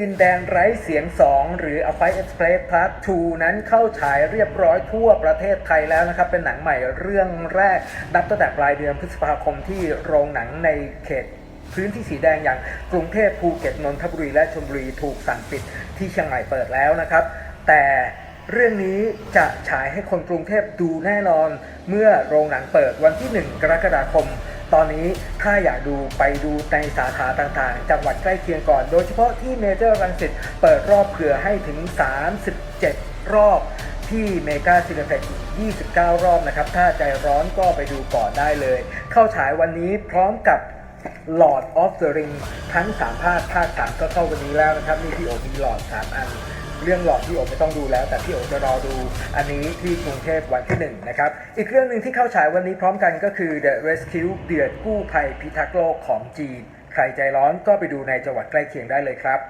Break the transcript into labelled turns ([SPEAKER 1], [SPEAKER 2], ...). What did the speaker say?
[SPEAKER 1] ดินแดนไร้เสียง 2 หรือ A Fight Express Part 2 นั้นเข้าฉายเรียบร้อยทั่วประเทศไทยแล้วนะครับ เป็นหนังใหม่เรื่องแรก นับตั้งแต่ปลายเดือนพฤษภาคมที่โรงหนังในเขตพื้นที่สีแดงอย่างกรุงเทพภูเก็ตนนทบุรีและชลบุรีถูกสั่งปิดที่เชียงใหม่เปิดแล้วนะครับ แต่เรื่องนี้จะฉายให้คนกรุงเทพดูแน่นอน เมื่อโรงหนังเปิดวันที่ 1 กรกฎาคม ตอนนี้ถ้าอยากดูไปดูในสาขาต่างๆ จังหวัดใกล้เคียงก่อน โดยเฉพาะที่เมเจอร์รังสิตเปิดรอบเผื่อให้ถึง 37 รอบที่เมกาซินเพ็ก29 รอบนะครับ ถ้าใจร้อนก็ไปดูก่อนได้เลย เข้าฉายวันนี้พร้อมกับ Lord of the Ring ทั้ง 3 ภาค ภาค 3 ก็เข้าวันนี้แล้วนะครับ นี่พี่โอมีหลอด 3 อัน เรื่องหลอดพี่โอไม่ต้องดูแล้ว แต่พี่โอจะรอดูอันนี้ที่กรุงเทพวันที่1นะครับอีกเรื่องหนึ่งที่เข้าฉายวันนี้พร้อมกันก็คือ The Rescue เดือดกู้ภัยพิทักษ์โลกของจีน ใครใจร้อนก็ไปดูในจังหวัดใกล้เคียงได้เลยครับ